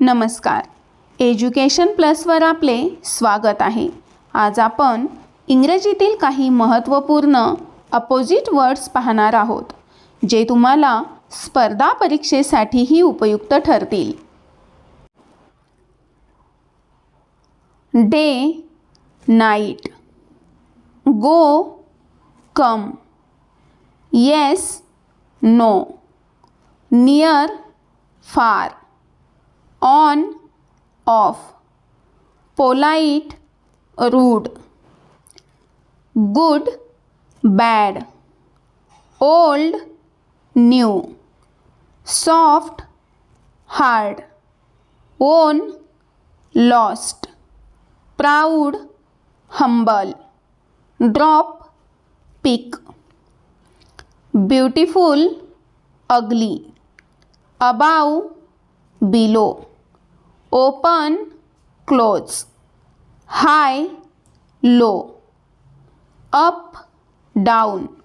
नमस्कार. एज्युकेशन प्लसवर आपले स्वागत आहे. आज आपण इंग्रजीतील काही महत्त्वपूर्ण अपोजिट वर्ड्स पाहणार आहोत जे तुम्हाला स्पर्धा परीक्षेसाठीही उपयुक्त ठरतील. Day night go come yes no near far on off. Polite rude. Good bad. Old new. Soft hard. Own lost. Proud humble. Drop pick. Beautiful ugly. Above below open close high low. Up down.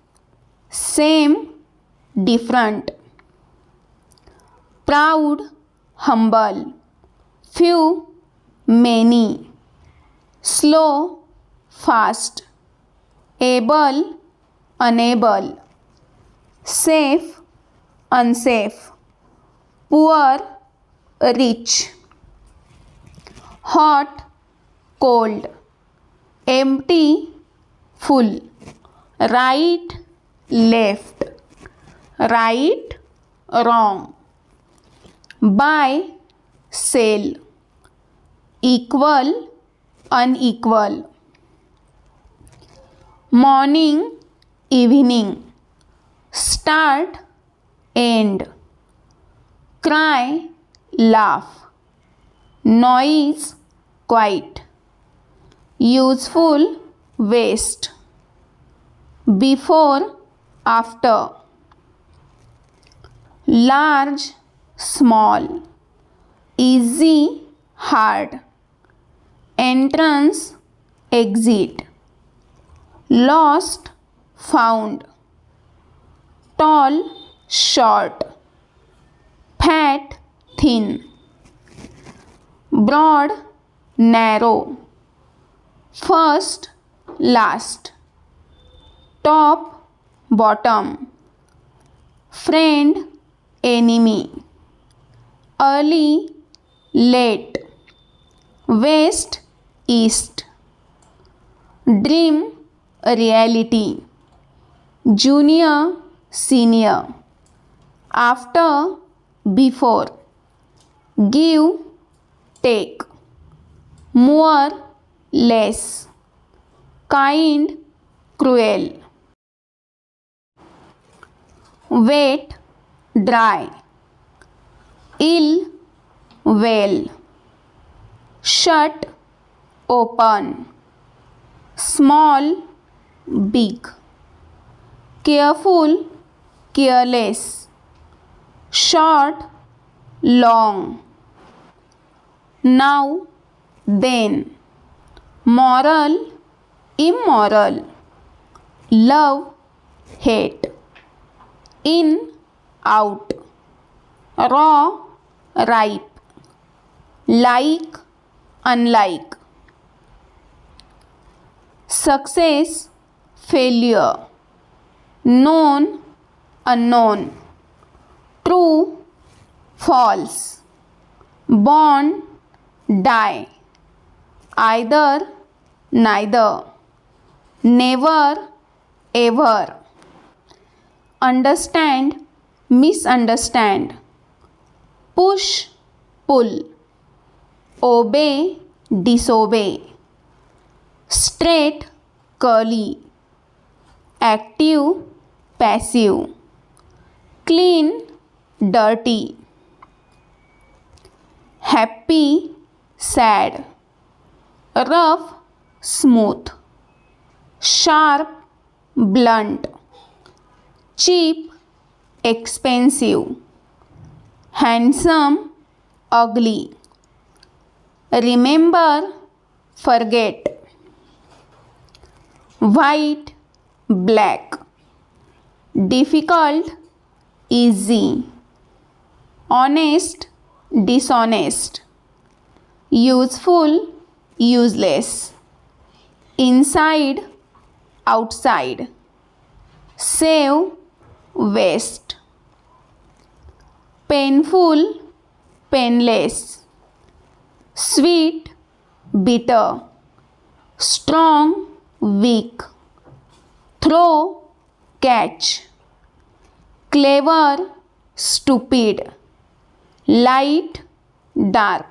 Same different. Proud humble. Few many. Slow fast. Able unable. Safe unsafe. Poor rich hot, cold, empty, full, right, left, right, wrong, buy, sell, equal, unequal, morning, evening, start, end, cry, laugh noise quiet useful waste. Before after. Large small. Easy hard. Entrance exit. Lost found. Tall short. Fat thin broad narrow. First last. Top bottom. Friend enemy. Early late. West east. Dream reality. Junior senior. After before. Give take more less kind cruel. Wet dry. Ill well. Shut open. Small big. Careful careless. Short long now then moral immoral love hate in out raw ripe like unlike success failure known unknown true false born die. Either neither. Never ever. Understand misunderstand. Push pull. Obey disobey. Straight curly. Active passive. Clean dirty. Happy sad rough smooth sharp blunt cheap expensive handsome ugly. Remember forget. White black. Difficult easy. Honest dishonest useful useless. Inside outside. Save waste. Painful painless. Sweet bitter. Strong weak. Throw catch. Clever stupid. Light dark